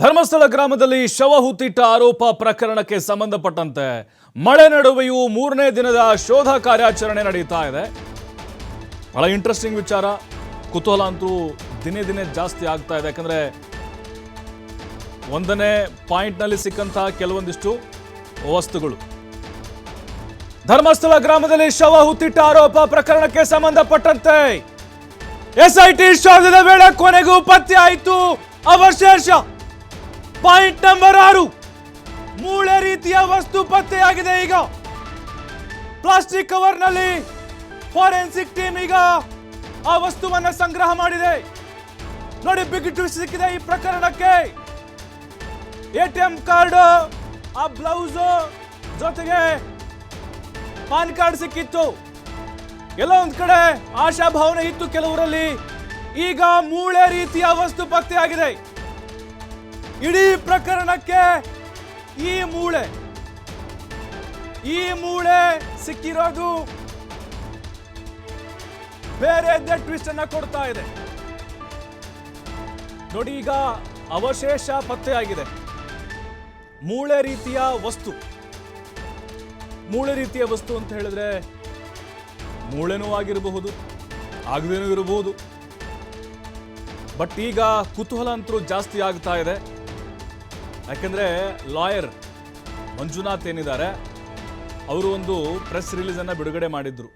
ಧರ್ಮಸ್ಥಳ ಗ್ರಾಮದಲ್ಲಿ ಶವ ಹುತ್ತಿಟ್ಟ ಆರೋಪ ಪ್ರಕರಣಕ್ಕೆ ಸಂಬಂಧಪಟ್ಟಂತೆ ಮಳೆ ನಡುವೆಯೂ ಮೂರನೇ ದಿನದ ಶೋಧ ಕಾರ್ಯಾಚರಣೆ ನಡೀತಾ ಇದೆ. ಬಹಳ ಇಂಟ್ರೆಸ್ಟಿಂಗ್ ವಿಚಾರ. ಕುತೂಹಲ ಅಂತೂ ದಿನೇ ದಿನೇ ಜಾಸ್ತಿ ಆಗ್ತಾ ಇದೆ. ಯಾಕಂದ್ರೆ ಒಂದನೇ ಪಾಯಿಂಟ್ನಲ್ಲಿ ಸಿಕ್ಕಂತಹ ಕೆಲವೊಂದಿಷ್ಟು ವಸ್ತುಗಳು. ಧರ್ಮಸ್ಥಳ ಗ್ರಾಮದಲ್ಲಿ ಶವ ಹುತ್ತಿಟ್ಟ ಆರೋಪ ಪ್ರಕರಣಕ್ಕೆ ಸಂಬಂಧಪಟ್ಟಂತೆ ಎಸ್ಐಟಿ ಶೋಧದ ವೇಳೆ ಕೊನೆಗೂ ಪತ್ತೆ ಆಯಿತು ಅವಶೇಷ ಪಾಯಿಂಟ್ ನಂಬರ್ ಆರು. ಮೂಳೆ ರೀತಿಯ ವಸ್ತು ಪತ್ತೆಯಾಗಿದೆ ಈಗ. ಪ್ಲಾಸ್ಟಿಕ್ ಕವರ್ನಲ್ಲಿ ಫಾರೆನ್ಸಿಕ್ ಟೀಮ್ ಈಗ ಆ ವಸ್ತುವನ್ನ ಸಂಗ್ರಹ ಮಾಡಿದೆ. ನೋಡಿ ಬಿಗ್ ಟ್ವಿಸ್ಟ್ ಸಿಕ್ಕಿದೆ ಈ ಪ್ರಕರಣಕ್ಕೆ. ಎಟಿಎಂ ಕಾರ್ಡ್, ಆ ಬ್ಲೌಸ್ ಜೊತೆಗೆ ಪಾನ್ ಕಾರ್ಡ್ ಸಿಕ್ಕಿತ್ತು. ಎಲ್ಲ ಒಂದ್ ಕಡೆ ಆಶಾಭಾವನೆ ಇತ್ತು ಕೆಲವರಲ್ಲಿ. ಈಗ ಮೂಳೆ ರೀತಿಯ ವಸ್ತು ಪತ್ತೆಯಾಗಿದೆ. ಇಡೀ ಪ್ರಕರಣಕ್ಕೆ ಈ ಮೂಳೆ ಈ ಮೂಳೆ ಸಿಕ್ಕಿರೋದು ಬೇರೆ ಟ್ವಿಸ್ಟ್ ಅನ್ನ ಕೊಡ್ತಾ ಇದೆ. ನೋಡಿ ಈಗ ಅವಶೇಷ ಪತ್ತೆಯಾಗಿದೆ ಮೂಳೆ ರೀತಿಯ ವಸ್ತು. ಮೂಳೆ ರೀತಿಯ ವಸ್ತು ಅಂತ ಹೇಳಿದ್ರೆ ಮೂಳೆನೂ ಆಗಿರಬಹುದು, ಆಗದೇನೂ ಇರಬಹುದು. ಬಟ್ ಈಗ ಕುತೂಹಲ ಅಂತರೂ ಜಾಸ್ತಿ ಆಗ್ತಾ ಇದೆ. ಯಾಕಂದ್ರೆ ಲಾಯರ್ ಮಂಜುನಾಥ್ ಏನಿದ್ದಾರೆ, ಅವರು ಒಂದು ಪ್ರೆಸ್ ರಿಲೀಸನ್ನು ಬಿಡುಗಡೆ ಮಾಡಿದ್ರು.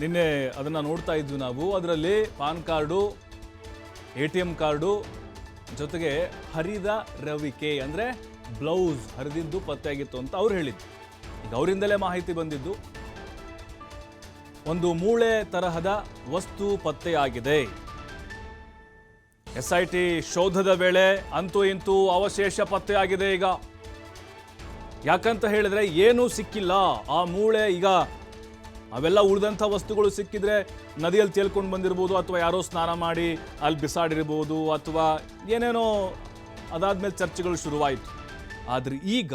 ನಿನ್ನೆ ಅದನ್ನ ನೋಡ್ತಾ ಇದ್ವಿ ನಾವು. ಅದರಲ್ಲಿ PAN card, A T M card, ಜೊತೆಗೆ ಹರಿದ ರವಿಕೆ ಅಂದ್ರೆ ಬ್ಲೌಸ್ ಹರಿದಿದ್ದು ಪತ್ತೆಯಾಗಿತ್ತು ಅಂತ ಅವ್ರು ಹೇಳಿದ್ದು ಈಗ ಅವರಿಂದಲೇ ಮಾಹಿತಿ ಬಂದಿದ್ದು, ಒಂದು ಮೂಳೆ ತರಹದ ವಸ್ತು ಪತ್ತೆಯಾಗಿದೆ. ಎಸ್ ಐ ಟಿ ಶೋಧದ ವೇಳೆ ಅಂತೂ ಇಂತೂ ಅವಶೇಷ ಪತ್ತೆಯಾಗಿದೆ ಈಗ. ಯಾಕಂತ ಹೇಳಿದ್ರೆ ಏನೂ ಸಿಕ್ಕಿಲ್ಲ. ಆ ಮೂಳೆ ಈಗ ಅವೆಲ್ಲ ಉಳಿದಂಥ ವಸ್ತುಗಳು ಸಿಕ್ಕಿದ್ರೆ ನದಿಯಲ್ಲಿ ತೇಲ್ಕೊಂಡು ಬಂದಿರ್ಬೋದು ಅಥವಾ ಯಾರೋ ಸ್ನಾನ ಮಾಡಿ ಅಲ್ಲಿ ಬಿಸಾಡಿರ್ಬೋದು ಅಥವಾ ಏನೇನೋ ಅದಾದ್ಮೇಲೆ ಚರ್ಚೆಗಳು ಶುರುವಾಯಿತು. ಆದರೆ ಈಗ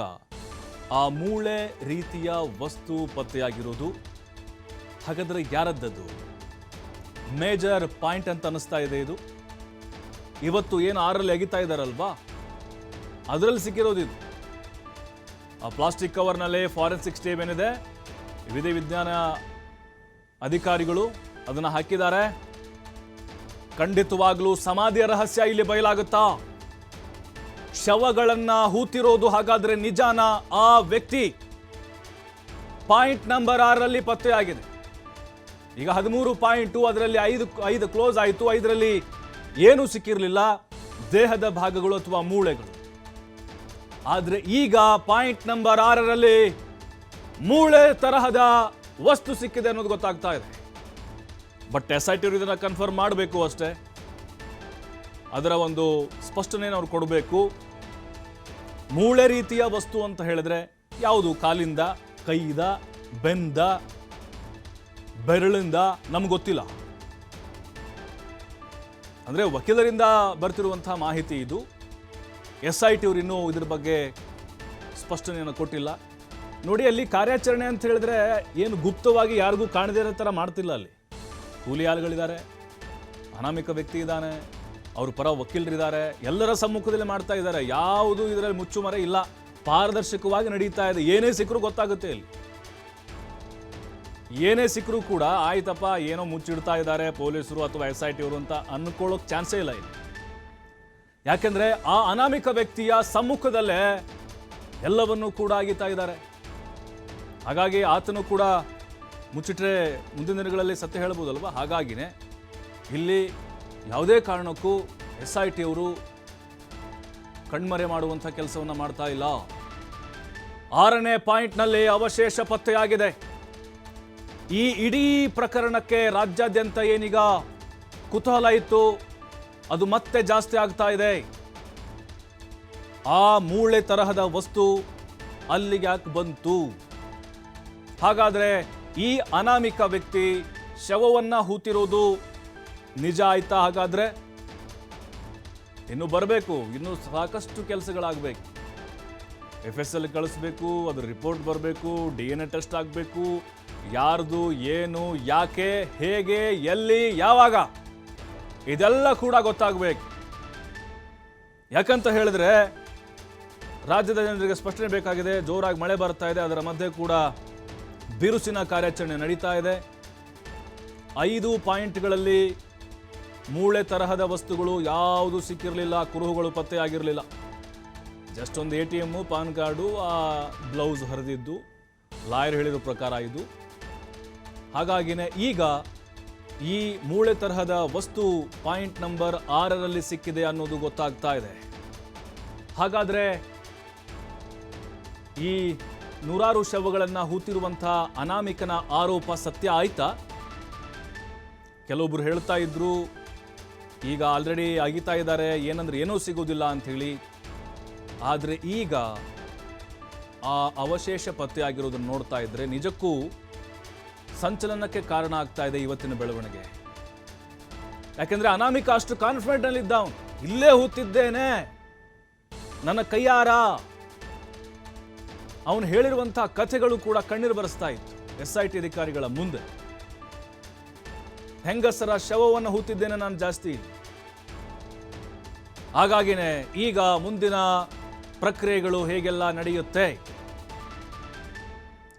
ಆ ಮೂಳೆ ರೀತಿಯ ವಸ್ತು ಪತ್ತೆಯಾಗಿರೋದು ಹಾಗಾದರೆ ಯಾರದ್ದದು? ಮೇಜರ್ ಪಾಯಿಂಟ್ ಅಂತ ಅನ್ನಿಸ್ತಾ ಇದೆ ಇದು. ಇವತ್ತು ಏನು ಆರಲ್ಲಿ ಅಗಿತಾ ಇದ್ದಾರಲ್ವಾ ಅದರಲ್ಲಿ ಸಿಕ್ಕಿರೋದು ಇದು. ಆ ಪ್ಲಾಸ್ಟಿಕ್ ಕವರ್ನಲ್ಲಿ ಫಾರೆನ್ಸಿಕ್ ಸ್ಟೇಮ್ ಏನಿದೆ, ವಿಧಿ ವಿಜ್ಞಾನ ಅಧಿಕಾರಿಗಳು ಅದನ್ನು ಹಾಕಿದ್ದಾರೆ. ಖಂಡಿತವಾಗ್ಲೂ ಸಮಾಧಿಯ ರಹಸ್ಯ ಇಲ್ಲಿ ಬಯಲಾಗುತ್ತಾ? ಶವಗಳನ್ನ ಹೂತಿರೋದು ಹಾಗಾದ್ರೆ ನಿಜಾನ ಆ ವ್ಯಕ್ತಿ? ಪಾಯಿಂಟ್ ನಂಬರ್ ಆರರಲ್ಲಿ ಪತ್ತೆಯಾಗಿದೆ. ಈಗ ಹದಿಮೂರು ಪಾಯಿಂಟು ಅದರಲ್ಲಿ ಐದು ಐದು ಕ್ಲೋಸ್ ಆಯಿತು, ಐದರಲ್ಲಿ ಏನೂ ಸಿಕ್ಕಿರಲಿಲ್ಲ, ದೇಹದ ಭಾಗಗಳು ಅಥವಾ ಮೂಳೆಗಳು. ಆದರೆ ಈಗ ಪಾಯಿಂಟ್ ನಂಬರ್ ಆರರಲ್ಲಿ ಮೂಳೆ ತರಹದ ವಸ್ತು ಸಿಕ್ಕಿದೆ ಅನ್ನೋದು ಗೊತ್ತಾಗ್ತಾ ಇದೆ. ಬಟ್ ಎಸ್ ಐ ಟಿ ಇದನ್ನು ಕನ್ಫರ್ಮ್ ಮಾಡಬೇಕು ಅಷ್ಟೇ. ಅದರ ಒಂದು ಸ್ಪಷ್ಟನೆ ಅವ್ರು ಕೊಡಬೇಕು. ಮೂಳೆ ರೀತಿಯ ವಸ್ತು ಅಂತ ಹೇಳಿದ್ರೆ ಯಾವುದು? ಕಾಲಿಂದ, ಕೈಯಿಂದ, ಬೆಂದ, ಬೆರಳಿಂದ? ನಮ್ಗೆ ಗೊತ್ತಿಲ್ಲ. ಅಂದ್ರೆ ವಕೀಲರಿಂದ ಬರ್ತಿರುವಂಥ ಮಾಹಿತಿ ಇದು. ಎಸ್ ಐ ಟಿ ಅವ್ರು ಇನ್ನೂ ಇದ್ರ ಬಗ್ಗೆ ಸ್ಪಷ್ಟನೆಯನ್ನು ಕೊಟ್ಟಿಲ್ಲ. ನೋಡಿ, ಅಲ್ಲಿ ಕಾರ್ಯಾಚರಣೆ ಅಂತ ಹೇಳಿದ್ರೆ ಏನು ಗುಪ್ತವಾಗಿ ಯಾರಿಗೂ ಕಾಣದೇ ಇರೋ ಥರ ಮಾಡ್ತಿಲ್ಲ ಅಲ್ಲಿ. ಕೂಲಿ ಆಳುಗಳಿದ್ದಾರೆ, ಅನಾಮಿಕ ವ್ಯಕ್ತಿ ಇದ್ದಾನೆ, ಅವ್ರ ಪರ ವಕೀಲರಿದ್ದಾರೆ, ಎಲ್ಲರ ಸಮ್ಮುಖದಲ್ಲಿ ಮಾಡ್ತಾ ಇದ್ದಾರೆ. ಯಾವುದು ಇದರಲ್ಲಿ ಮುಚ್ಚುಮರೆ ಇಲ್ಲ. ಪಾರದರ್ಶಕವಾಗಿ ನಡೀತಾ ಇದೆ. ಏನೇ ಸಿಕ್ಕರೂ ಗೊತ್ತಾಗುತ್ತೆ ಇಲ್ಲಿ. ಏನೇ ಸಿಕ್ಕರೂ ಕೂಡ ಆಯ್ತಪ್ಪ, ಏನೋ ಮುಚ್ಚಿಡ್ತಾ ಇದ್ದಾರೆ ಪೊಲೀಸರು ಅಥವಾ ಎಸ್ ಐ ಟಿ ಅವರು ಅಂತ ಅನ್ಕೊಳ್ಳೋಕ್ ಚಾನ್ಸೇ ಇಲ್ಲ ಇಲ್ಲಿ. ಯಾಕೆಂದ್ರೆ ಆ ಅನಾಮಿಕ ವ್ಯಕ್ತಿಯ ಸಮ್ಮುಖದಲ್ಲೇ ಎಲ್ಲವನ್ನೂ ಕೂಡ ಆಗಿತಾ ಇದ್ದಾರೆ. ಹಾಗಾಗಿ ಆತನು ಕೂಡ ಮುಚ್ಚಿಟ್ರೆ ಮುಂದಿನ ದಿನಗಳಲ್ಲಿ ಸತ್ಯ ಹೇಳ್ಬೋದಲ್ವ? ಹಾಗಾಗಿನೇ ಇಲ್ಲಿ ಯಾವುದೇ ಕಾರಣಕ್ಕೂ ಎಸ್ ಐ ಟಿ ಅವರು ಕಣ್ಮರೆ ಮಾಡುವಂಥ ಕೆಲಸವನ್ನು ಮಾಡ್ತಾ ಇಲ್ಲ. ಆರನೇ ಪಾಯಿಂಟ್ನಲ್ಲಿ ಅವಶೇಷ ಪತ್ತೆಯಾಗಿದೆ. ಈ ಇಡೀ ಪ್ರಕರಣಕ್ಕೆ ರಾಜ್ಯಾದ್ಯಂತ ಏನೀಗ ಕುತೂಹಲ ಇತ್ತು, ಅದು ಮತ್ತೆ ಜಾಸ್ತಿ ಆಗ್ತಾ ಇದೆ. ಆ ಮೂಳೆ ತರಹದ ವಸ್ತು ಅಲ್ಲಿಗೆ ಯಾಕೆ ಬಂತು. ಹಾಗಾದರೆ ಈ ಅನಾಮಿಕ ವ್ಯಕ್ತಿ ಶವವನ್ನು ಹೂತಿರೋದು ನಿಜ ಆಯ್ತಾ ಹಾಗಾದರೆ? ಇನ್ನು ಬರಬೇಕು, ಇನ್ನು ಸಾಕಷ್ಟು ಕೆಲಸಗಳಾಗಬೇಕು. ಎಫ್ ಎಸ್ ಎಲ್ ಕಳಿಸ್ಬೇಕು, ಅದ್ರ ರಿಪೋರ್ಟ್ ಬರಬೇಕು ಡಿ ಎನ್ ಎ ಟೆಸ್ಟ್ ಆಗಬೇಕು ಯಾರ್ದು, ಏನು, ಯಾಕೆ, ಹೇಗೆ, ಎಲ್ಲಿ, ಯಾವಾಗ? ಇದೆಲ್ಲ ಕೂಡ ಗೊತ್ತಾಗಬೇಕು. ಯಾಕಂತ ಹೇಳಿದ್ರೆ, ರಾಜ್ಯದ ಜನರಿಗೆ ಸ್ಪಷ್ಟನೆ ಬೇಕಾಗಿದೆ, ಜೋರಾಗಿ ಮಳೆ ಬರ್ತಾ ಇದೆ, ಅದರ ಮಧ್ಯೆ ಕೂಡ ಬಿರುಸಿನ ಕಾರ್ಯಾಚರಣೆ ನಡೀತಾ ಇದೆ. ಐದು ಪಾಯಿಂಟ್ಗಳಲ್ಲಿ ಮೂಳೆ ತರಹದ ವಸ್ತುಗಳು ಯಾವುದು ಸಿಕ್ಕಿರಲಿಲ್ಲ, ಕುರುಹುಗಳು ಪತ್ತೆ ಆಗಿರಲಿಲ್ಲ. ಜಸ್ಟ್ ಒಂದು A T M, PAN card, ಆ ಬ್ಲೌಸ್ ಹರಿದಿದ್ದು, ಲಾಯರ್ ಹೇಳಿರೋ ಪ್ರಕಾರ ಇದು. ಹಾಗಾಗಿನೇ ಈಗ ಈ ಮೂಳೆ ತರಹದ ವಸ್ತು ಪಾಯಿಂಟ್ ನಂಬರ್ ಆರರಲ್ಲಿ ಸಿಕ್ಕಿದೆ ಅನ್ನೋದು ಗೊತ್ತಾಗ್ತಾ ಇದೆ. ಹಾಗಾದರೆ ಈ ನೂರಾರು ಶವಗಳನ್ನು ಹೂತಿರುವಂಥ ಅನಾಮಿಕನ ಆರೋಪ ಸತ್ಯ ಆಯ್ತಾ? ಕೆಲವೊಬ್ರು ಹೇಳ್ತಾ ಇದ್ರು, ಈಗ ಆಲ್ರೆಡಿ ಅಗಿತಾ ಇದ್ದಾರೆ, ಏನಂದ್ರೆ ಏನೂ ಸಿಗೋದಿಲ್ಲ ಅಂಥೇಳಿ. ಆದರೆ ಈಗ ಆ ಅವಶೇಷ ಪತ್ತೆಯಾಗಿರೋದನ್ನು ನೋಡ್ತಾ ಇದ್ರೆ ನಿಜಕ್ಕೂ ಸಂಚಲನಕ್ಕೆ ಕಾರಣ ಆಗ್ತಾ ಇದೆ ಇವತ್ತಿನ ಬೆಳವಣಿಗೆ. ಯಾಕೆಂದ್ರೆ ಅನಾಮಿಕ ಅಷ್ಟು ಕಾನ್ಫಿಡೆಂಟ್ ಅಲ್ಲಿ ಇದ್ದ. ಇಲ್ಲೇ ಹೂತಿದ್ದೇನೆ ನನ್ನ ಕೈಯಾರ. ಅವನು ಹೇಳಿರುವಂತಹ ಕಥೆಗಳು ಕೂಡ ಕಣ್ಣೀರು ಬರೆಸ್ತಾ ಇತ್ತು. ಎಸ್ ಟಿ ಅಧಿಕಾರಿಗಳ ಮುಂದೆ. ಹೆಂಗಸರ ಶವವನ್ನು ಹೂತಿದ್ದೇನೆ ನಾನು ಜಾಸ್ತಿ ಹಾಗಾಗಿನೇ ಈಗ ಮುಂದಿನ ಪ್ರಕ್ರಿಯೆಗಳು ಹೇಗೆಲ್ಲ ನಡೆಯುತ್ತೆ?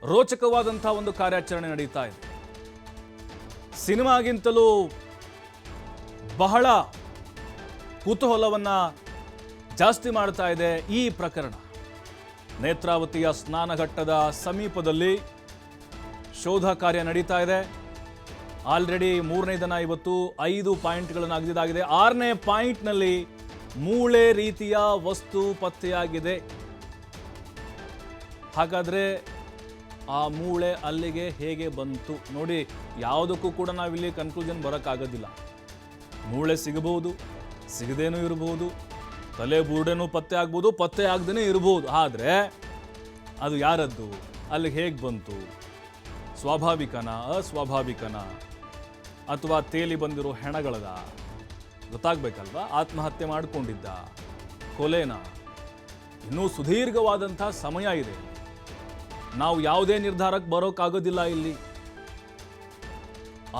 ರೋಚಕವಾದಂತಹ ಒಂದು ಕಾರ್ಯಾಚರಣೆ ನಡೀತಾ ಇದೆ. ಸಿನಿಮಾಗಿಂತಲೂ ಬಹಳ ಕುತೂಹಲವನ್ನ ಜಾಸ್ತಿ ಮಾಡ್ತಾ ಇದೆ ಈ ಪ್ರಕರಣ. ನೇತ್ರಾವತಿಯ ಸ್ನಾನಘಟ್ಟದ ಸಮೀಪದಲ್ಲಿ ಶೋಧ ಕಾರ್ಯ ನಡೀತಾ ಇದೆ. ಆಲ್ರೆಡಿ ಮೂರನೇ ದಿನ ಇವತ್ತು ಐದು ಪಾಯಿಂಟ್ಗಳನ್ನು ಅಗದಿದಾಗಿದೆ ಆರನೇ ಪಾಯಿಂಟ್ನಲ್ಲಿ ಮೂಳೆ ರೀತಿಯ ವಸ್ತು ಪತ್ತೆಯಾಗಿದೆ. ಹಾಗಾದ್ರೆ ಆ ಮೂಳೆ ಅಲ್ಲಿಗೆ ಹೇಗೆ ಬಂತು ನೋಡಿ, ಯಾವುದಕ್ಕೂ ಕೂಡ ನಾವಿಲ್ಲಿ ಕನ್ಕ್ಲೂಷನ್ ಬರೋಕ್ಕಾಗೋದಿಲ್ಲ. ಮೂಳೆ ಸಿಗಬಹುದು, ಸಿಗದೇನೂ ಇರಬಹುದು ತಲೆ ಬುರುಡೆನೂ ಪತ್ತೆ ಆಗ್ಬೋದು, ಪತ್ತೆ ಆಗದೇ ಇರಬಹುದು ಆದರೆ ಅದು ಯಾರದ್ದು? ಅಲ್ಲಿಗೆ ಹೇಗೆ ಬಂತು? ಸ್ವಾಭಾವಿಕನ, ಅಸ್ವಾಭಾವಿಕನ? ಅಥವಾ ತೇಲಿ ಬಂದಿರೋ ಹೆಣಗಳದ? ಗೊತ್ತಾಗಬೇಕಲ್ವಾ? ಆತ್ಮಹತ್ಯೆ ಮಾಡಿಕೊಂಡಿದ್ದ ಕೊಲೆನ? ಇನ್ನೂ ಸುದೀರ್ಘವಾದಂಥ ಸಮಯ ಇದೆ. ನಾವು ಯಾವುದೇ ನಿರ್ಧಾರಕ್ಕೆ ಬರೋಕ್ಕಾಗೋದಿಲ್ಲ ಇಲ್ಲಿ.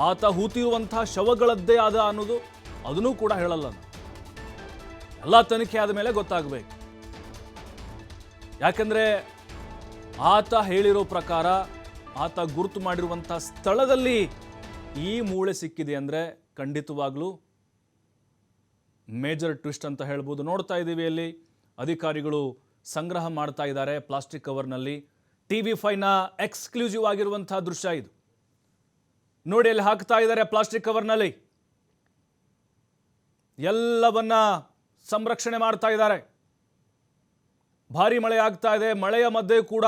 ಆತ ಹೂತಿರುವಂತಹ ಶವಗಳದ್ದೇ ಆದ ಅನ್ನೋದು ಅದನ್ನೂ ಕೂಡ ಹೇಳಲ್ಲ. ಎಲ್ಲ ತನಿಖೆ ಆದ ಮೇಲೆ ಗೊತ್ತಾಗಬೇಕು. ಯಾಕಂದ್ರೆ ಆತ ಹೇಳಿರೋ ಪ್ರಕಾರ ಆತ ಗುರುತು ಮಾಡಿರುವಂಥ ಸ್ಥಳದಲ್ಲಿ ಈ ಮೂಳೆ ಸಿಕ್ಕಿದೆ ಅಂದರೆ ಖಂಡಿತವಾಗ್ಲೂ ಮೇಜರ್ ಟ್ವಿಸ್ಟ್ ಅಂತ ಹೇಳ್ಬೋದು. ನೋಡ್ತಾ ಇದ್ದೀವಿ ಅಲ್ಲಿ ಅಧಿಕಾರಿಗಳು ಸಂಗ್ರಹ ಮಾಡ್ತಾ ಇದ್ದಾರೆ ಪ್ಲಾಸ್ಟಿಕ್ ಕವರ್ನಲ್ಲಿ. ಟಿ ವಿ ಫೈವ್ನ ಎಕ್ಸ್ಕ್ಲೂಸಿವ್ ಆಗಿರುವಂತಹ ದೃಶ್ಯ ಇದು. ನೋಡಿ, ಅಲ್ಲಿ ಹಾಕ್ತಾ ಇದ್ದಾರೆ ಪ್ಲಾಸ್ಟಿಕ್ ಕವರ್ನಲ್ಲಿ. ಎಲ್ಲವನ್ನ ಸಂರಕ್ಷಣೆ ಮಾಡ್ತಾ ಇದ್ದಾರೆ. ಭಾರಿ ಮಳೆ ಆಗ್ತಾ ಇದೆ. ಮಳೆಯ ಮಧ್ಯೆ ಕೂಡ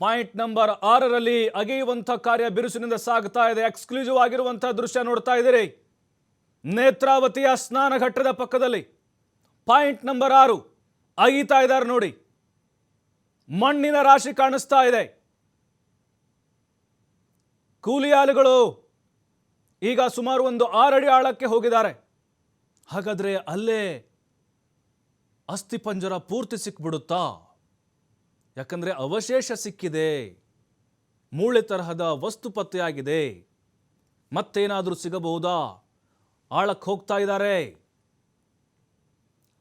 ಪಾಯಿಂಟ್ ನಂಬರ್ ಆರರಲ್ಲಿ ಅಗೆಯುವಂಥ ಕಾರ್ಯ ಬಿರುಸಿನಿಂದ ಸಾಗ್ತಾ ಇದೆ. ಎಕ್ಸ್ಕ್ಲೂಸಿವ್ ಆಗಿರುವಂಥ ದೃಶ್ಯ ನೋಡ್ತಾ ಇದ್ದೀರಿ. ನೇತ್ರಾವತಿಯ ಸ್ನಾನ ಘಟ್ಟದ ಪಕ್ಕದಲ್ಲಿ ಪಾಯಿಂಟ್ ನಂಬರ್ ಆರು ಅಗೀತಾ ಇದ್ದಾರೆ ನೋಡಿ. ಮಣ್ಣಿನ ರಾಶಿ ಕಾಣಿಸ್ತಾ ಇದೆ. ಕೂಲಿಯಾಳುಗಳು ಈಗ ಸುಮಾರು ಒಂದು ಆರಡಿ ಆಳಕ್ಕೆ ಹೋಗಿದ್ದಾರೆ. ಹಾಗಾದ್ರೆ ಅಲ್ಲೇ ಅಸ್ಥಿಪಂಜರ ಪೂರ್ತಿ ಸಿಕ್ಬಿಡುತ್ತಾ? ಯಾಕಂದ್ರೆ ಅವಶೇಷ ಸಿಕ್ಕಿದೆ. ಮೂಳೆ ತರಹದ ವಸ್ತು ಪತ್ತೆಯಾಗಿದೆ. ಮತ್ತೇನಾದರೂ ಸಿಗಬಹುದಾ? ಆಳಕ್ಕೆ ಹೋಗ್ತಾ ಇದ್ದಾರೆ.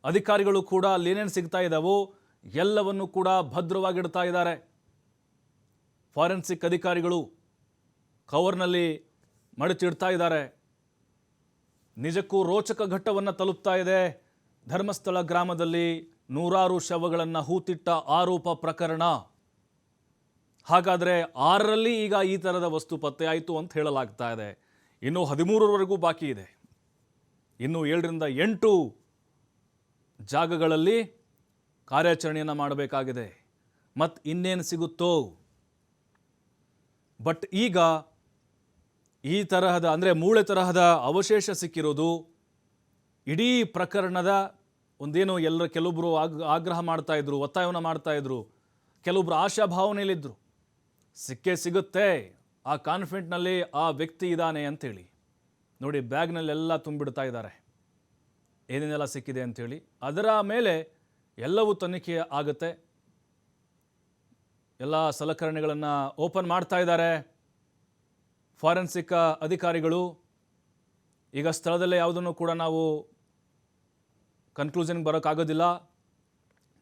ಅಧಿಕಾರಿಗಳು ಕೂಡ ಅಲ್ಲೇನೇನು ಸಿಗ್ತಾ ಇದ್ದಾವೋ ಎಲ್ಲವನ್ನು ಕೂಡ ಭದ್ರವಾಗಿಡ್ತಾ ಇದ್ದಾರೆ. ಫಾರೆನ್ಸಿಕ್ ಅಧಿಕಾರಿಗಳು ಕವರ್ನಲ್ಲಿ ಮಡಚಿಡ್ತಾ ಇದ್ದಾರೆ. ನಿಜಕ್ಕೂ ರೋಚಕ ಘಟ್ಟವನ್ನು ತಲುಪ್ತಾ ಇದೆ. ಧರ್ಮಸ್ಥಳ ಗ್ರಾಮದಲ್ಲಿ ನೂರಾರು ಶವಗಳನ್ನು ಹೂತಿಟ್ಟ ಆರೋಪ ಪ್ರಕರಣ. ಹಾಗಾದರೆ ಆರರಲ್ಲಿ ಈಗ ಈ ಥರದ ವಸ್ತು ಪತ್ತೆಯಾಯಿತು ಅಂತ ಹೇಳಲಾಗ್ತಾ ಇದೆ. ಇನ್ನು ಹದಿಮೂರರವರೆಗೂ ಬಾಕಿ ಇದೆ. ಇನ್ನು ಏಳರಿಂದ ಎಂಟು ಜಾಗಗಳಲ್ಲಿ ಕಾರ್ಯಾಚರಣೆಯನ್ನು ಮಾಡಬೇಕಾಗಿದೆ. ಮತ್ತು ಇನ್ನೇನು ಸಿಗುತ್ತೋ? ಬಟ್ ಈಗ ಈ ತರಹದ, ಅಂದರೆ ಮೂಳೆ ತರಹದ ಅವಶೇಷ ಸಿಕ್ಕಿರೋದು ಇಡೀ ಪ್ರಕರಣದ ಒಂದೇನೋ ಎಲ್ಲರ ಕೆಲವೊಬ್ಬರು ಆಗ, ಆಗ್ರಹ ಮಾಡ್ತಾಯಿದ್ರು ಒತ್ತಾಯವನ್ನು ಮಾಡ್ತಾಯಿದ್ರು ಕೆಲವೊಬ್ಬರು ಆಶಾ ಆಶಾಭಾವನೆಯಲ್ಲಿದ್ದರು ಸಿಕ್ಕೇ ಸಿಗುತ್ತೆ. ಆ ಕಾನ್ಫಿಡೆಂಟ್ನಲ್ಲಿ ಆ ವ್ಯಕ್ತಿ ಇದ್ದಾನೆ ಅಂಥೇಳಿ. ನೋಡಿ ಬ್ಯಾಗ್ನಲ್ಲೆಲ್ಲ ತುಂಬಿಡ್ತಾ ಇದ್ದಾರೆ. ಏನೇನೆಲ್ಲ ಸಿಕ್ಕಿದೆ ಅಂಥೇಳಿ. ಅದರ ಮೇಲೆ ಎಲ್ಲವೂ ತನಿಖೆ ಆಗುತ್ತೆ. ಎಲ್ಲ ಸಲಕರಣೆಗಳನ್ನು ಓಪನ್ ಮಾಡ್ತಾ ಇದ್ದಾರೆ. ಫಾರೆನ್ಸಿಕ್ ಅಧಿಕಾರಿಗಳು, ಈಗ ಸ್ಥಳದಲ್ಲೇ ಯಾವುದನ್ನು ಕೂಡ ನಾವು ಕನ್ಕ್ಲೂಷನ್ಗೆ ಬರೋಕ್ಕಾಗೋದಿಲ್ಲ.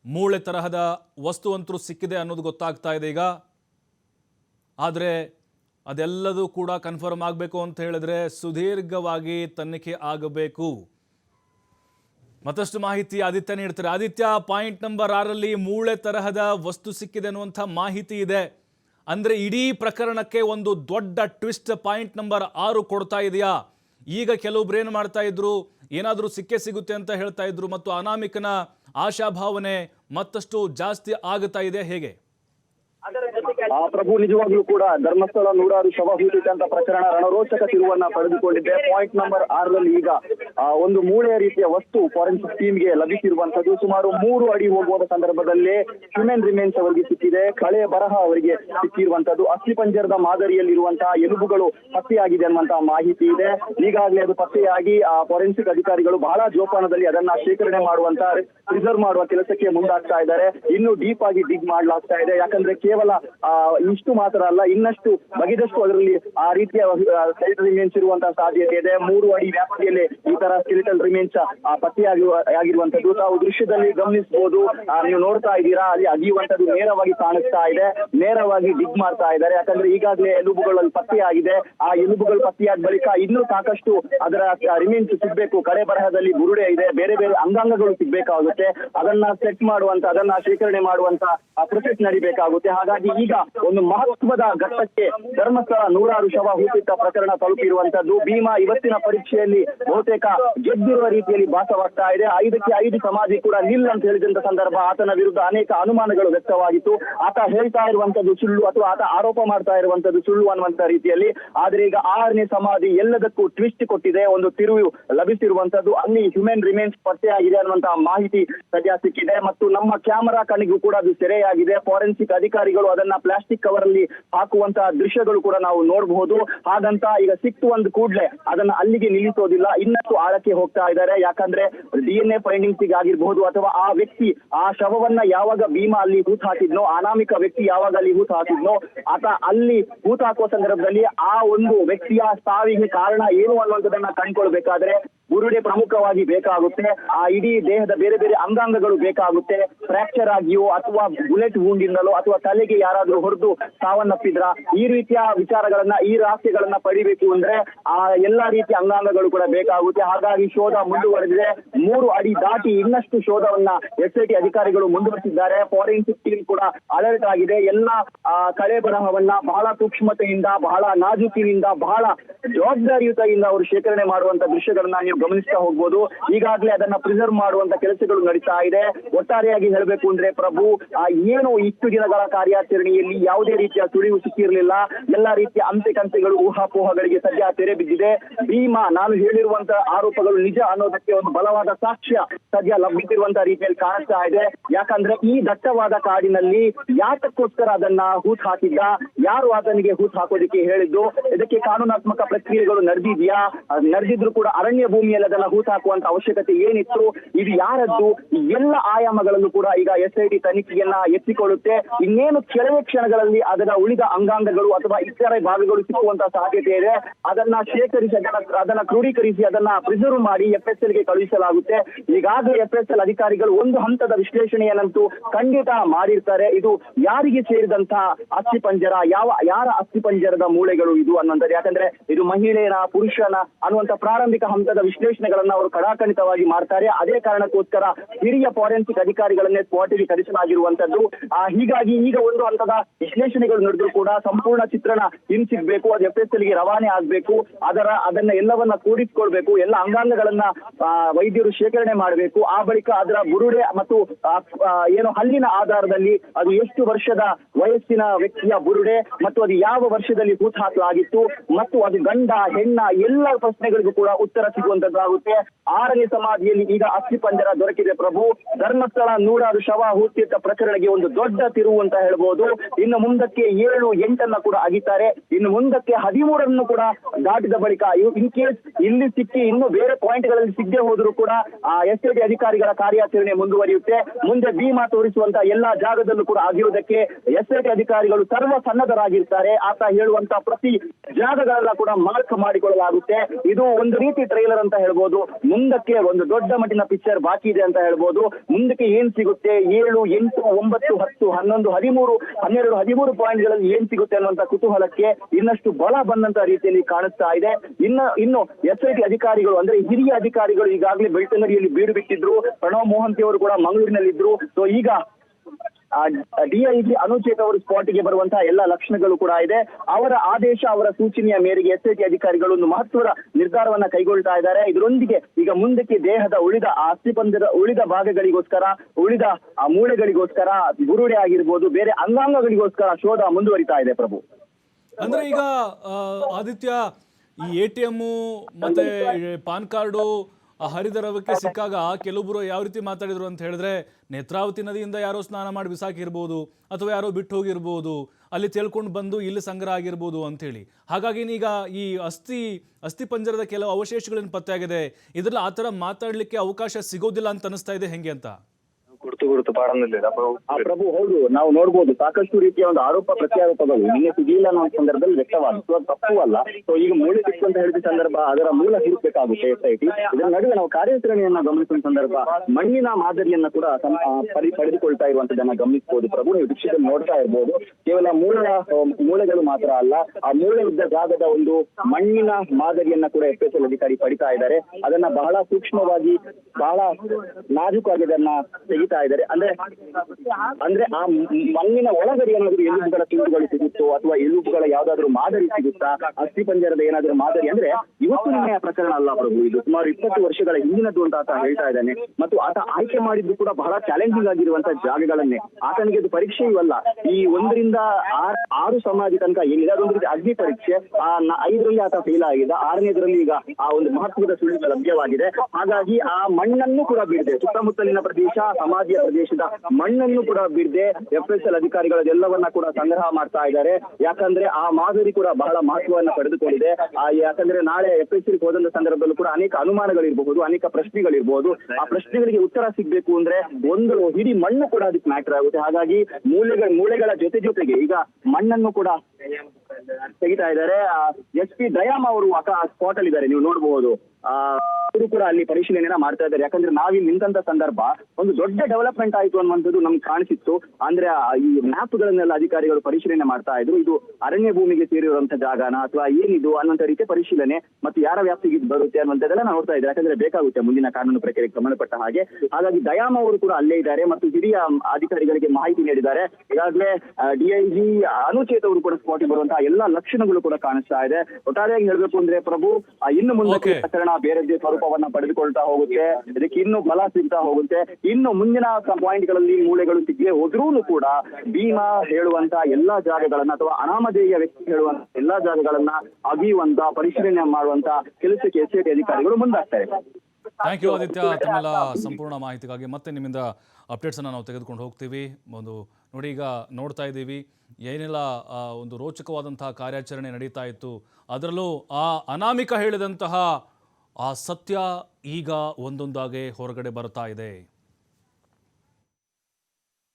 ಮೂಳೆ ತರಹದ ವಸ್ತು ಅಂತೂ ಸಿಕ್ಕಿದೆ ಅನ್ನೋದು ಗೊತ್ತಾಗ್ತಾ ಇದೆ ಈಗ. ಆದರೆ ಅದೆಲ್ಲದೂ ಕೂಡ ಕನ್ಫರ್ಮ್ ಆಗಬೇಕು ಅಂತ ಹೇಳಿದ್ರೆ ಸುದೀರ್ಘವಾಗಿ ತನಿಖೆ ಆಗಬೇಕು. ಮತ್ತಷ್ಟು ಮಾಹಿತಿ ಆದಿತ್ಯ ನೀಡ್ತಾರೆ ಆದಿತ್ಯ ಪಾಯಿಂಟ್ ನಂಬರ್ ಆರಲ್ಲಿ ಮೂಳೆ ತರಹದ ವಸ್ತು ಸಿಕ್ಕಿದೆ ಅನ್ನುವಂಥ ಮಾಹಿತಿ ಇದೆ. ಅಂದರೆ ಇಡೀ ಪ್ರಕರಣಕ್ಕೆ ಒಂದು ದೊಡ್ಡ ಟ್ವಿಸ್ಟ್ ಪಾಯಿಂಟ್ ನಂಬರ್ ಆರು ಕೊಡ್ತಾ ಇದೆಯಾ? ಈಗ ಕೆಲವೊಬ್ರು ಏನು ಮಾಡ್ತಾ ಇದ್ರು? ಏನಾದರೂ ಸಿಕ್ಕೇ ಸಿಗುತ್ತೆ ಅಂತ ಹೇಳ್ತಾ ಇದ್ರು. ಮತ್ತು ಅನಾಮಿಕನ ಆಶಾಭಾವನೆ ಮತ್ತಷ್ಟು ಜಾಸ್ತಿ ಆಗುತ್ತಾ ಇದೆ. ಹೇಗೆ? ಆ ಪ್ರಭು ನಿಜವಾಗ್ಲೂ ಕೂಡ ಧರ್ಮಸ್ಥಳ ನೂರಾರು ಶವ ಹೂಡಿದಂತ ಪ್ರಕರಣ ರಣರೋಚಕ ತಿರುವನ್ನ ಪಡೆದುಕೊಂಡಿದೆ ಪಾಯಿಂಟ್ ನಂಬರ್ ಆರರಲ್ಲಿ ಈಗ ಒಂದು ಮೂಳೆಯ ರೀತಿಯ ವಸ್ತು ಫಾರೆನ್ಸಿಕ್ ಟೀಮ್ಗೆ ಲಭಿಸಿರುವಂತದ್ದು ಸುಮಾರು ಮೂರು ಅಡಿ ಹೋಗುವ ಸಂದರ್ಭದಲ್ಲಿ ಹ್ಯೂಮನ್ ರಿಮೇನ್ಸ್ ಅವರಿಗೆ ಸಿಕ್ಕಿದೆ. ಕಳೆ ಬರಹ ಅವರಿಗೆ ಸಿಕ್ಕಿರುವಂತದ್ದು ಅಸ್ಥಿಪಂಜರದ ಮಾದರಿಯಲ್ಲಿರುವಂತಹ ಎಲುಬುಗಳು ಪತ್ತೆಯಾಗಿದೆ ಅನ್ನುವಂತಹ ಮಾಹಿತಿ ಇದೆ. ಈಗಾಗಲೇ ಅದು ಪತ್ತೆಯಾಗಿ ಆ ಫಾರೆನ್ಸಿಕ್ ಅಧಿಕಾರಿಗಳು ಬಹಳ ಜೋಪಾನದಲ್ಲಿ ಅದನ್ನ ಶೇಖರಣೆ ಮಾಡುವಂತ ಪ್ರಿಸರ್ವ್ ಮಾಡುವ ಕೆಲಸಕ್ಕೆ ಮುಂದಾಗ್ತಾ ಇದ್ದಾರೆ. ಇನ್ನು ಡೀಪ್ ಆಗಿ ಡಿಗ್ ಮಾಡಲಾಗ್ತಾ ಇದೆ. ಯಾಕಂದ್ರೆ ಕೇವಲ ಆ, ಇಷ್ಟು ಮಾತ್ರ ಅಲ್ಲ, ಇನ್ನಷ್ಟು ಬಗೆದಷ್ಟು ಅದರಲ್ಲಿ ಆ ರೀತಿಯ ಸ್ಕೆಲಿಟಲ್ ರಿಮೇನ್ಸ್ ಇರುವಂತಹ ಸಾಧ್ಯತೆ ಇದೆ. ಮೂರು ಅಡಿ ವ್ಯಾಪ್ತಿಯಲ್ಲಿ ಈ ತರ ಸ್ಕೆಲಿಟಲ್ ರಿಮೇನ್ಸ್ ಪತ್ತೆಯಾಗಿರುವ ಆಗಿರುವಂತದ್ದು ತಾವು ದೃಶ್ಯದಲ್ಲಿ ಗಮನಿಸಬಹುದು. ನೀವು ನೋಡ್ತಾ ಇದ್ದೀರಾ, ಅಲ್ಲಿ ಅಗಿಯುವಂತದ್ದು ನೇರವಾಗಿ ಕಾಣಿಸ್ತಾ ಇದೆ. ನೇರವಾಗಿ ಡಿಗ್ ಮಾಡ್ತಾ ಇದ್ದಾರೆ. ಯಾಕಂದ್ರೆ ಈಗಾಗಲೇ ಎಲುಬುಗಳಲ್ಲಿ ಪತ್ತೆಯಾಗಿದೆ. ಆ ಎಲುಬುಗಳು ಪತ್ತೆಯಾದ ಬಳಿಕ ಇನ್ನೂ ಸಾಕಷ್ಟು ಅದರ ರಿಮೇನ್ಸ್ ಸಿಗ್ಬೇಕು. ಕಡೆ ಬರಹದಲ್ಲಿ ಬುರುಡೆ ಇದೆ. ಬೇರೆ ಬೇರೆ ಅಂಗಾಂಗಗಳು ಸಿಗ್ಬೇಕಾಗುತ್ತೆ. ಅದನ್ನ ಸೆಟ್ ಮಾಡುವಂತ, ಅದನ್ನ ಶೇಖರಣೆ ಮಾಡುವಂತ ಪ್ರೊಸೆಸ್ ನಡಿಬೇಕಾಗುತ್ತೆ. ಹಾಗಾಗಿ ಈಗ ಒಂದು ಮಹತ್ವದ ಘಟ್ಟಕ್ಕೆ ಧರ್ಮಸ್ಥಳ ನೂರಾರು ಶವ ಹೂತಿಟ್ಟ ಪ್ರಕರಣ ತಲುಪಿರುವಂತದ್ದು. ಭೀಮಾ ಇವತ್ತಿನ ಪರೀಕ್ಷೆಯಲ್ಲಿ ಬಹುತೇಕ ಗೆದ್ದಿರುವ ರೀತಿಯಲ್ಲಿ ಭಾಸವಾಗ್ತಾ ಇದೆ. ಐದಕ್ಕೆ ಐದು ಸಮಾಧಿ ಕೂಡ ನಿಲ್ ಅಂತ ಹೇಳಿದಂತ ಸಂದರ್ಭ ಆತನ ವಿರುದ್ಧ ಅನೇಕ ಅನುಮಾನಗಳು ವ್ಯಕ್ತವಾಗಿತ್ತು. ಆತ ಹೇಳ್ತಾ ಇರುವಂತದ್ದು ಸುಳ್ಳು ಅಥವಾ ಆತ ಆರೋಪ ಮಾಡ್ತಾ ಇರುವಂತದ್ದು ಸುಳ್ಳು ಅನ್ನುವಂತ ರೀತಿಯಲ್ಲಿ. ಆದ್ರೆ ಈಗ ಆರನೇ ಸಮಾಧಿ ಎಲ್ಲದಕ್ಕೂ ಟ್ವಿಸ್ಟ್ ಕೊಟ್ಟಿದೆ. ಒಂದು ತಿರುವು ಲಭಿಸಿರುವಂತದ್ದು. ಅಲ್ಲಿ ಹ್ಯೂಮನ್ ರಿಮೇನ್ಸ್ ಪತ್ತೆಯಾಗಿದೆ ಅನ್ನುವಂತಹ ಮಾಹಿತಿ ಸದ್ಯ ಸಿಕ್ಕಿದೆ. ಮತ್ತು ನಮ್ಮ ಕ್ಯಾಮೆರಾ ಕಣಿಗೂ ಕೂಡ ಅದು ಸೆರೆಯಾಗಿದೆ. ಫಾರೆನ್ಸಿಕ್ ಅಧಿಕಾರಿಗಳು ಅದನ್ನ ಪ್ಲಾಸ್ಟಿಕ್ ಕವರ್ ಅಲ್ಲಿ ಹಾಕುವಂತಹ ದೃಶ್ಯಗಳು ಕೂಡ ನಾವು ನೋಡಬಹುದು. ಹಾಗಂತ ಈಗ ಸಿಕ್ತು ಒಂದು ಕೂಡಲೇ ಅದನ್ನ ಅಲ್ಲಿಗೆ ನಿಲ್ಲಿಸೋದಿಲ್ಲ. ಇನ್ನಷ್ಟು ಆಳಕ್ಕೆ ಹೋಗ್ತಾ ಇದ್ದಾರೆ. ಯಾಕಂದ್ರೆ ಡಿ ಎನ್ ಎ ಫೈಂಡಿಂಗ್ಸ್ ಆಗಿರ್ಬಹುದು ಅಥವಾ ಆ ವ್ಯಕ್ತಿ ಆ ಶವವನ್ನ ಯಾವಾಗ ಭೀಮಾ ಅಲ್ಲಿ ಹೂತ್ ಹಾಕಿದ್ನೋ, ಅನಾಮಿಕ ವ್ಯಕ್ತಿ ಯಾವಾಗ ಅಲ್ಲಿ ಹೂತ್ ಹಾಕಿದ್ನೋ, ಆತ ಅಲ್ಲಿ ಹೂತ್ ಹಾಕುವ ಸಂದರ್ಭದಲ್ಲಿ ಆ ಒಂದು ವ್ಯಕ್ತಿಯ ಸಾವಿಗೆ ಕಾರಣ ಏನು ಅನ್ನುವಂಥದ್ದನ್ನ ಕಂಡ್ಕೊಳ್ಬೇಕಾದ್ರೆ ಬುರುಡೆ ಪ್ರಮುಖವಾಗಿ ಬೇಕಾಗುತ್ತೆ. ಆ ಇಡೀ ದೇಹದ ಬೇರೆ ಬೇರೆ ಅಂಗಾಂಗಗಳು ಬೇಕಾಗುತ್ತೆ. ಫ್ರಾಕ್ಚರ್ ಆಗಿಯೋ ಅಥವಾ ಬುಲೆಟ್ ಇಂದಲೋ ಅಥವಾ ತಲೆಗೆ ಯಾರಾದ್ರೂ ಹೊಡೆದು ಸಾವನ್ನಪ್ಪಿದ್ರ, ಈ ರೀತಿಯ ವಿಚಾರಗಳನ್ನ, ಈ ರಹಸ್ಯಗಳನ್ನ ಪಡಿಬೇಕು ಅಂದ್ರೆ ಆ ಎಲ್ಲಾ ರೀತಿಯ ಅಂಗಾಂಗಗಳು ಕೂಡ ಬೇಕಾಗುತ್ತೆ. ಹಾಗಾಗಿ ಶೋಧ ಮುಂದುವರೆದಿದೆ. ಮೂರು ಅಡಿ ದಾಟಿ ಇನ್ನಷ್ಟು ಶೋಧವನ್ನ ಟಿ ಅಧಿಕಾರಿಗಳು ಮುಂದುವರೆಸಿದ್ದಾರೆ. ಫಾರೆನ್ಸಿಕ್ ಟೀಮ್ ಕೂಡ ಅಲರ್ಟ್ ಆಗಿದೆ. ಎಲ್ಲ ಕಳೆ ಬರಹವನ್ನ ಬಹಳ ಸೂಕ್ಷ್ಮತೆಯಿಂದ, ಬಹಳ ನಾಜೂಕಿನಿಂದ, ಬಹಳ ಜವಾಬ್ದಾರಿಯುತದಿಂದ ಅವರು ಶೇಖರಣೆ ಮಾಡುವಂತ ದೃಶ್ಯಗಳನ್ನ ನೀವು ಗಮನಿಸ್ತಾ ಹೋಗ್ಬೋದು. ಈಗಾಗಲೇ ಅದನ್ನ ಪ್ರಿಸರ್ವ್ ಮಾಡುವಂತ ಕೆಲಸಗಳು ನಡೀತಾ ಇದೆ. ಒಟ್ಟಾರೆಯಾಗಿ ಹೇಳಬೇಕು ಅಂದ್ರೆ ಪ್ರಭು ಏನು ಇಷ್ಟು ದಿನಗಳ ಕಾರ್ಯಾಚರಣೆಯಲ್ಲಿ ಯಾವುದೇ ರೀತಿಯ ಸುಳಿವು ಸಿಕ್ಕಿರಲಿಲ್ಲ. ಎಲ್ಲಾ ರೀತಿಯ ಅಂತೆ ಕಂತೆಗಳು, ಊಹಾಪೋಹಗಳಿಗೆ ಸದ್ಯ ತೆರೆ ಬಿದ್ದಿದೆ. ಭೀಮಾ, ನಾನು ಹೇಳಿರುವಂತ ಆರೋಪಗಳು ನಿಜ ಅನ್ನೋದಕ್ಕೆ ಒಂದು ಬಲವಾದ ಸಾಕ್ಷ್ಯ ಸದ್ಯ ಲಭ್ಯವಿರುವಂತ ರೀತಿಯಲ್ಲಿ ಕಾಣಿಸ್ತಾ ಇದೆ. ಯಾಕಂದ್ರೆ ಈ ದಟ್ಟವಾದ ಕಾಡಿನಲ್ಲಿ ಯಾತಕ್ಕೋಸ್ಕರ ಅದನ್ನ ಹೂತ್ ಹಾಕಿದ್ದ? ಯಾರು ಆತನಿಗೆ ಹೂತ್ ಹಾಕೋದಕ್ಕೆ ಹೇಳಿದ್ದು? ಇದಕ್ಕೆ ಕಾನೂನಾತ್ಮಕ ಪ್ರಕ್ರಿಯೆಗಳು ನಡೆದಿದ್ಯಾ? ನಡೆದಿದ್ರು ಕೂಡ ಅರಣ್ಯ ಭೂಮಿಯಲ್ಲಿ ಅದನ್ನ ಹೂತ್ ಹಾಕುವಂತ ಅವಶ್ಯಕತೆ ಏನಿತ್ತು? ಇದು ಯಾರದ್ದು? ಎಲ್ಲ ಆಯಾಮಗಳನ್ನು ಕೂಡ ಈಗ ಎಸ್ ಐ ಟಿ ತನಿಖೆಯನ್ನ ಎತ್ತಿಕೊಳ್ಳುತ್ತೆ. ಇನ್ನೇನು ಕೆಲವೇ ಕ್ಷಣಗಳಲ್ಲಿ ಅದರ ಉಳಿದ ಅಂಗಾಂಗಗಳು ಅಥವಾ ಇತರೆ ಭಾಗಗಳು ಸಿಕ್ಕುವಂತ ಸಾಧ್ಯತೆ ಇದೆ. ಅದನ್ನ ಶೇಖರಿಸಿ, ಅದನ್ನ ಕ್ರೋಢೀಕರಿಸಿ, ಅದನ್ನ ಪ್ರಿಸರ್ವ್ ಮಾಡಿ ಎಫ್ ಎಸ್ ಎಲ್ಗೆ ಕಳುಹಿಸಲಾಗುತ್ತೆ. ಈಗಾಗಲೇ ಎಲ್ ಅಧಿಕಾರಿಗಳು ಒಂದು ಹಂತದ ವಿಶ್ಲೇಷಣೆಯನ್ನಂತೂ ಖಂಡಿತ ಮಾಡಿರ್ತಾರೆ. ಇದು ಯಾರಿಗೆ ಸೇರಿದಂತಹ ಅಸ್ಥಿಪಂಜರ, ಯಾವ, ಯಾರ ಅಸ್ಥಿಪಂಜರದ ಮೂಳೆಗಳು ಇದು ಅನ್ನುವಂಥದ್ದು ಯಾಕಂದ್ರೆ ಇದು ಮಹಿಳೆಯರ ಪುರುಷನ ಅನ್ನುವಂತ ಪ್ರಾರಂಭಿಕ ಹಂತದ ವಿಶ್ಲೇಷಣೆಗಳನ್ನ ಅವರು ಕಡಾಖಂಡಿತವಾಗಿ ಮಾಡ್ತಾರೆ. ಅದೇ ಕಾರಣಕ್ಕೋಸ್ಕರ ಹಿರಿಯ ಫಾರೆನ್ಸಿಕ್ ಅಧಿಕಾರಿಗಳನ್ನೇ ಸ್ಪಾಟಿಗೆ ಕರೆಸಲಾಗಿರುವಂತದ್ದು ಹೀಗಾಗಿ ಈಗ ಒಂದು ಹಂತದ ವಿಶ್ಲೇಷಣೆಗಳು ನಡೆದ್ರು ಕೂಡ ಸಂಪೂರ್ಣ ಚಿತ್ರಣ ಹಿನ್ ಸಿಗ್ಬೇಕು, ಅದು ಎಫ್ ಎಸ್ ಎಲ್ಗೆ ರವಾನೆ ಆಗ್ಬೇಕು, ಅದರ, ಅದನ್ನ ಎಲ್ಲವನ್ನ ಕೂಡಿಸ್ಕೊಳ್ಬೇಕು, ಎಲ್ಲ ಅಂಗಾಂಗಗಳನ್ನ ವೈದ್ಯರು ಶೇಖರಣೆ ಮಾಡಬೇಕು. ಆ ಬಳಿಕ ಅದರ ಬುರುಡೆ ಮತ್ತು ಏನು ಹಲ್ಲಿನ ಆಧಾರದಲ್ಲಿ ಅದು ಎಷ್ಟು ವರ್ಷದ ವಯಸ್ಸಿನ ವ್ಯಕ್ತಿಯ ಬುರುಡೆ ಮತ್ತು ಅದು ಯಾವ ವರ್ಷದಲ್ಲಿ ಹೂತ್ ಹಾಕಲಾಗಿತ್ತು ಮತ್ತು ಅದು ಗಂಡ, ಹೆಣ್ಣ, ಎಲ್ಲ ಪ್ರಶ್ನೆಗಳಿಗೂ ಕೂಡ ಉತ್ತರ ಸಿಗುವಂತದ್ದಾಗುತ್ತೆ ಆರನೇ ಸಮಾಧಿಯಲ್ಲಿ ಈಗ ಅಸ್ಥಿಪಂಜರ ದೊರಕಿದೆ ಪ್ರಭು. ಧರ್ಮಸ್ಥಳ ನೂರಾರು ಶವ ಹೂತಿಟ್ಟ ಪ್ರಕರಣಕ್ಕೆ ಒಂದು ದೊಡ್ಡ ತಿರುವು ಅಂತ ಹೇಳ್ಬೋದು. ಇನ್ನು ಮುಂದಕ್ಕೆ ಏಳು, ಎಂಟನ್ನ ಕೂಡ ಅಗಿತಾರೆ. ಇನ್ನು ಮುಂದಕ್ಕೆ ಹದಿಮೂರನ್ನು ಕೂಡ ದಾಟಿದ ಬಳಿಕ ಇನ್ ಕೇಸ್ ಇಲ್ಲಿ ಸಿಕ್ಕಿ ಇನ್ನು ಬೇರೆ ಪಾಯಿಂಟ್ಗಳಲ್ಲಿ ಸಿಗದೆ ಹೋದ್ರು ಕೂಡ, ಆ ಎಸ್ ಐ ಟಿ ಅಧಿಕಾರಿಗಳ ಕಾರ್ಯಾಚರಣೆ ಮುಂದುವರಿಯುತ್ತೆ. ಮುಂದೆ ಭೀಮಾ ತೋರಿಸುವಂತ ಎಲ್ಲಾ ಜಾಗದಲ್ಲೂ ಕೂಡ ಆಗಿರುವುದಕ್ಕೆ ಎಸ್ ಐ ಟಿ ಅಧಿಕಾರಿಗಳು ಸರ್ವ ಸನ್ನದ್ಧರಾಗಿರ್ತಾರೆ ಆತ ಹೇಳುವಂತ ಪ್ರತಿ ಜಾಗಗಳನ್ನ ಕೂಡ ಮಾರ್ಕ್ ಮಾಡಿಕೊಳ್ಳಲಾಗುತ್ತೆ. ಇದು ಒಂದು ರೀತಿ ಟ್ರೈಲರ್ ಅಂತ ಹೇಳ್ಬೋದು. ಮುಂದಕ್ಕೆ ಒಂದು ದೊಡ್ಡ ಮಟ್ಟಿನ ಪಿಕ್ಚರ್ ಬಾಕಿ ಇದೆ ಅಂತ ಹೇಳ್ಬೋದು. ಮುಂದಕ್ಕೆ ಏನ್ ಸಿಗುತ್ತೆ? ಏಳು, ಎಂಟು, ಒಂಬತ್ತು, ಹತ್ತು, ಹನ್ನೊಂದು, ಹದಿಮೂರು, ಹನ್ನೆರಡು, ಹದಿಮೂರು ಪಾಯಿಂಟ್ಗಳಲ್ಲಿ ಏನ್ ಸಿಗುತ್ತೆ ಅನ್ನುವಂತ ಕುತೂಹಲಕ್ಕೆ ಇನ್ನಷ್ಟು ಬಲ ಬಂದಂತ ರೀತಿಯಲ್ಲಿ ಕಾಣಿಸ್ತಾ ಇದೆ. ಇನ್ನು ಇನ್ನು ಟಿ ಅಧಿಕಾರಿಗಳು ಅಂದ್ರೆ ಹಿರಿಯ ಅಧಿಕಾರಿಗಳು ಈಗಾಗಲೇ ಬೆಳ್ತಂಗಡಿಯಲ್ಲಿ ಬೀಡು ಬಿಟ್ಟಿದ್ರು. ಪ್ರಣವ್ ಮೋಹಂತಿ ಅವರು ಕೂಡ ಮಂಗಳೂರಿನಲ್ಲಿದ್ರು. ಸೊ ಈಗ ಡಿಐಜಿ ಅನುಚೇತ್ ಅವರು ಸ್ಪಾಟ್ಗೆ ಬರುವಂತಹ ಎಲ್ಲ ಲಕ್ಷಣಗಳು ಕೂಡ ಇದೆ. ಅವರ ಆದೇಶ ಅವರ ಸೂಚನೆಯ ಮೇರೆಗೆ ಎಸ್ಐಟಿ ಅಧಿಕಾರಿಗಳು ಒಂದು ಮಹತ್ವದ ನಿರ್ಧಾರವನ್ನ ಕೈಗೊಳ್ತಾ ಇದ್ದಾರೆ. ಇದರೊಂದಿಗೆ ಈಗ ಮುಂದಕ್ಕೆ ದೇಹದ ಉಳಿದ ಆ ಅಸ್ಥಿಪಂಜದ ಉಳಿದ ಭಾಗಗಳಿಗೋಸ್ಕರ ಉಳಿದ ಆ ಮೂಳೆಗಳಿಗೋಸ್ಕರ ಬುರುಡೆ ಆಗಿರ್ಬೋದು ಬೇರೆ ಅಂಗಾಂಗಗಳಿಗೋಸ್ಕರ ಶೋಧ ಮುಂದುವರಿತಾ ಇದೆ ಪ್ರಭು. ಅಂದ್ರೆ ಈಗ ಆದಿತ್ಯ ಈ ಎ ಟಿ ಎಂ ಮತ್ತೆ ಪಾನ್ ಕಾರ್ಡು ಹರಿದರವಕ್ಕೆ ಸಿಕ್ಕಾಗ ಕೆಲವೊಬ್ಬರು ಯಾವ ರೀತಿ ಮಾತಾಡಿದ್ರು ಅಂತ ಹೇಳಿದ್ರೆ ನೇತ್ರಾವತಿ ನದಿಯಿಂದ ಯಾರೋ ಸ್ನಾನ ಮಾಡಿ ಬಿಸಾಕಿರ್ಬೋದು ಅಥವಾ ಯಾರೋ ಬಿಟ್ಟು ಹೋಗಿರ್ಬೋದು ಅಲ್ಲಿ ತೇಳ್ಕೊಂಡು ಬಂದು ಇಲ್ಲಿ ಸಂಗ್ರಹ ಆಗಿರ್ಬೋದು ಅಂತೇಳಿ ಹಾಗಾಗಿ ಈಗ ಈ ಅಸ್ಥಿ ಅಸ್ಥಿ ಪಂಜರದ ಕೆಲವು ಅವಶೇಷಗಳನ್ನು ಪತ್ತೆಯಾಗಿದೆ ಇದರಲ್ಲಿ ಆ ಥರ ಮಾತಾಡಲಿಕ್ಕೆ ಅವಕಾಶ ಸಿಗೋದಿಲ್ಲ ಅಂತ ಅನಿಸ್ತಾ ಇದೆ ಹೆಂಗೆ ಅಂತ? ಗುರುತು ಗುರುತು ಆ ಪ್ರಭು, ಹೌದು, ನಾವು ನೋಡ್ಬೋದು, ಸಾಕಷ್ಟು ರೀತಿಯ ಒಂದು ಆರೋಪ ಪ್ರತ್ಯಾರೋಪಗಳು. ನಿನ್ನೆ ಸಿಗಿಲ್ಲ ಅನ್ನೋ ಸಂದರ್ಭದಲ್ಲಿ ವ್ಯಕ್ತವಾಗುತ್ತೆ ತಪ್ಪು ಅಲ್ಲ. ಸೊ ಈಗ ಮೂಳೆ ಸಿಕ್ಕು ಅಂತ ಹೇಳಿದ ಸಂದರ್ಭ, ಅದರ ಮೂಲ ಹುಡುಕಬೇಕಾಗುತ್ತೆ ಎಸ್ ಐ ಟಿ. ಇದರ ನಡುವೆ ನಾವು ಕಾರ್ಯಾಚರಣೆಯನ್ನ ಗಮನಿಸುವ ಸಂದರ್ಭ, ಮಣ್ಣಿನ ಮಾದರಿಯನ್ನ ಕೂಡ ಪರಿ ಪಡೆದುಕೊಳ್ತಾ ಇರುವಂತದನ್ನ ಗಮನಿಸಬಹುದು ಪ್ರಭು, ನೀವು ದೃಶ್ಯದಲ್ಲಿ ನೋಡ್ತಾ ಇರ್ಬೋದು. ಕೇವಲ ಮೂಲ ಮೂಳೆಗಳು ಮಾತ್ರ ಅಲ್ಲ, ಆ ಮೂಳೆ ಇದ್ದ ಜಾಗದ ಒಂದು ಮಣ್ಣಿನ ಮಾದರಿಯನ್ನ ಕೂಡ ಎಫ್ ಎಸ್ ಎಲ್ ಅಧಿಕಾರಿ ಪಡಿತಾ ಇದ್ದಾರೆ. ಅದನ್ನ ಬಹಳ ಸೂಕ್ಷ್ಮವಾಗಿ, ಬಹಳ ನಾಜುಕಾಗಿ ಅದನ್ನ ತೆಗಿತಾ ಇದ್ದಾರೆ. ಅಂದ್ರೆ ಅಂದ್ರೆ ಆ ಮಣ್ಣಿನ ಒಳಗಡೆ ಏನಾದ್ರು ಎಲುಬುಗಳ ತುಂಡುಗಳು ಸಿಗುತ್ತೋ ಅಥವಾ ಎಲುಬುಗಳ ಯಾವ್ದಾದ್ರು ಮಾದರಿ ಸಿಗುತ್ತಾ ಅಸ್ಥಿ ಪಂಜರದ ಏನಾದ್ರು ಮಾದರಿ, ಅಂದ್ರೆ ಇವತ್ತು ನಿನ್ನೆಯ ಪ್ರಕರಣ ಅಲ್ಲ ಪ್ರಭು. ಇದು ಸುಮಾರು ಇಪ್ಪತ್ತು ವರ್ಷಗಳ ಹಿಂದಿನದ್ದು ಅಂತ ಆತ ಹೇಳ್ತಾ ಇದ್ದಾನೆ. ಮತ್ತು ಆತ ಆಯ್ಕೆ ಮಾಡಿದ್ದು ಕೂಡ ಬಹಳ ಚಾಲೆಂಜಿಂಗ್ ಆಗಿರುವಂತ ಜಾಗಗಳನ್ನೇ. ಆತನಿಗೆ ಅದು ಪರೀಕ್ಷೆಯೂ ಅಲ್ಲ ಈ ಒಂದರಿಂದ ಆರ್- ಸಮಾಜ ತನಕ ಏನಿದೆ ಅದೊಂದು ರೀತಿ ಅಗ್ನಿ ಪರೀಕ್ಷೆ. ಆ ಐದರಲ್ಲಿ ಆತ ಫೇಲ್ ಆಗಿದೆ. ಆರನೇದರಲ್ಲಿ ಈಗ ಆ ಒಂದು ಮಹತ್ವದ ಸುಳಿವು ಲಭ್ಯವಾಗಿದೆ. ಹಾಗಾಗಿ ಆ ಮಣ್ಣನ್ನು ಕೂಡ ಬಿಡದೆ, ಸುತ್ತಮುತ್ತಲಿನ ಪ್ರದೇಶ ಸಮಾಧಿಯ ಪ್ರದೇಶದ ಮಣ್ಣನ್ನು ಕೂಡ ಬಿಡದೆ ಎಫ್ ಎಸ್ ಎಲ್ ಅಧಿಕಾರಿಗಳು ಎಲ್ಲವನ್ನ ಕೂಡ ಸಂಗ್ರಹ ಮಾಡ್ತಾ ಇದ್ದಾರೆ. ಯಾಕಂದ್ರೆ ಆ ಮಾದರಿ ಕೂಡ ಬಹಳ ಮಹತ್ವವನ್ನ ಪಡೆದುಕೊಂಡಿದೆ. ಆ, ಯಾಕಂದ್ರೆ ನಾಳೆ ಎಫ್ ಎಸ್ ಎಲ್ ಹೋದಂತ ಸಂದರ್ಭದಲ್ಲೂ ಕೂಡ ಅನೇಕ ಅನುಮಾನಗಳಿರಬಹುದು, ಅನೇಕ ಪ್ರಶ್ನೆಗಳಿರಬಹುದು ಆ ಪ್ರಶ್ನೆಗಳಿಗೆ ಉತ್ತರ ಸಿಗ್ಬೇಕು ಅಂದ್ರೆ ಒಂದು ಹಿಡಿ ಮಣ್ಣು ಕೂಡ ಅದಕ್ಕೆ ಮ್ಯಾಟರ್ ಆಗುತ್ತೆ. ಹಾಗಾಗಿ ಮೂಳೆಗಳ ಮೂಳೆಗಳ ಜೊತೆ ಜೊತೆಗೆ ಈಗ ಮಣ್ಣನ್ನು ಕೂಡ ತೆಗಿತಾ ಇದ್ದಾರೆ. ಎಸ್ ಪಿ ದಯಾಮ್ ಅವರು ಸ್ಪಾಟ್ ಅಲ್ಲಿ ಇದ್ದಾರೆ, ನೀವು ನೋಡಬಹುದು ಆ, ಅವರು ಕೂಡ ಅಲ್ಲಿ ಪರಿಶೀಲನೆಯನ್ನ ಮಾಡ್ತಾ ಇದ್ದಾರೆ. ಯಾಕಂದ್ರೆ ನಾವಿಲ್ಲಿ ನಿಂತಂತ ಸಂದರ್ಭ ಒಂದು ದೊಡ್ಡ ಡೆವಲಪ್ಮೆಂಟ್ ಆಯಿತು ಅನ್ನುವಂಥದ್ದು ನಮ್ಗೆ ಕಾಣಿಸಿತ್ತು. ಅಂದ್ರೆ, ಆ, ಈ ಮ್ಯಾಪ್ ಗಳನ್ನೆಲ್ಲ ಅಧಿಕಾರಿಗಳು ಪರಿಶೀಲನೆ ಮಾಡ್ತಾ ಇದ್ರು. ಇದು ಅರಣ್ಯ ಭೂಮಿಗೆ ಸೇರಿರುವಂತ ಜಾಗನ ಅಥವಾ ಏನಿದು ಅನ್ನೋಂಥ ರೀತಿಯ ಪರಿಶೀಲನೆ ಮತ್ತು ಯಾರ ವ್ಯಾಪ್ತಿಗೆ ಇದು ಬರುತ್ತೆ ಅನ್ನುವಂಥದ್ದೆಲ್ಲ ನೋಡ್ತಾ ಇದ್ದಾರೆ ಯಾಕಂದ್ರೆ ಬೇಕಾಗುತ್ತೆ ಮುಂದಿನ ಕಾನೂನು ಪ್ರಕ್ರಿಯೆಗೆ ಸಂಬಂಧಪಟ್ಟ ಹಾಗೆ. ಹಾಗಾಗಿ ದಯಾಮ್ ಅವರು ಕೂಡ ಅಲ್ಲೇ ಇದ್ದಾರೆ ಮತ್ತು ಹಿರಿಯ ಅಧಿಕಾರಿಗಳಿಗೆ ಮಾಹಿತಿ ನೀಡಿದ್ದಾರೆ. ಈಗಾಗಲೇ ಡಿಐಜಿ ಅನುಚೇತ್ ಅವರು ಕೂಡ ಸ್ಪಾಟ್ ಬರುವಂತಹ ಎಲ್ಲಾ ಲಕ್ಷಣಗಳು ಕೂಡ ಕಾಣಿಸ್ತಾ ಇದೆ. ಒಟ್ಟಾರೆಯಾಗಿ ಹೇಳ್ಬೇಕು ಅಂದ್ರೆ ಪ್ರಭು ಇನ್ನು ಮುಂದಕ್ಕೆ. ಪ್ರಕರಣ ಬೇರೆ ಸ್ವರೂಪವನ್ನ ಪಡೆದುಕೊಳ್ತಾ ಹೋಗುತ್ತೆ. ಇದಕ್ಕೆ ಇನ್ನು ಬಲ ಸಿಗ್ತಾ ಹೋಗುತ್ತೆ. ಇನ್ನು ಮುಂದಿನ ಪಾಯಿಂಟ್ಗಳಲ್ಲಿ ಮೂಳೆಗಳು ಸಿಗದೆ ಹೋದ್ರೂ ಕೂಡ ಭೀಮಾ ಹೇಳುವಂತ ಎಲ್ಲಾ ಜಾಗಗಳನ್ನ ಅಥವಾ ಅನಾಮಧೇಯ ವ್ಯಕ್ತಿ ಹೇಳುವಂತ ಎಲ್ಲಾ ಜಾಗಗಳನ್ನ ಅಗಿಯುವಂತ ಪರಿಶೀಲನೆ ಮಾಡುವಂತ ಕೆಲಸಕ್ಕೆ ಎಸ್ಐಟಿ ಅಧಿಕಾರಿಗಳು ಮುಂದಾಗ್ತಾರೆ ಥ್ಯಾಂಕ್ ಯು ಆದಿತ್ಯ ತಮ್ಮೆಲ್ಲ ಸಂಪೂರ್ಣ ಮಾಹಿತಿಗಾಗಿ ಮತ್ತೆ ನಿಮ್ಮಿಂದ ಅಪ್ಡೇಟ್ಸನ್ನು ನಾವು ತೆಗೆದುಕೊಂಡು ಹೋಗ್ತೀವಿ. ಒಂದು ನೋಡಿ ಈಗ ನೋಡ್ತಾ ಇದ್ದೀವಿ. ಏನೆಲ್ಲ ಒಂದು ರೋಚಕವಾದಂತಹ ಕಾರ್ಯಾಚರಣೆ ನಡೀತಾ ಇತ್ತು. ಅದರಲ್ಲೂ ಆ ಅನಾಮಿಕ ಹೇಳಿದಂತಹ ಆ ಸತ್ಯ ಈಗ ಒಂದೊಂದಾಗೆ ಹೊರಗಡೆ ಬರ್ತಾ ಇದೆ.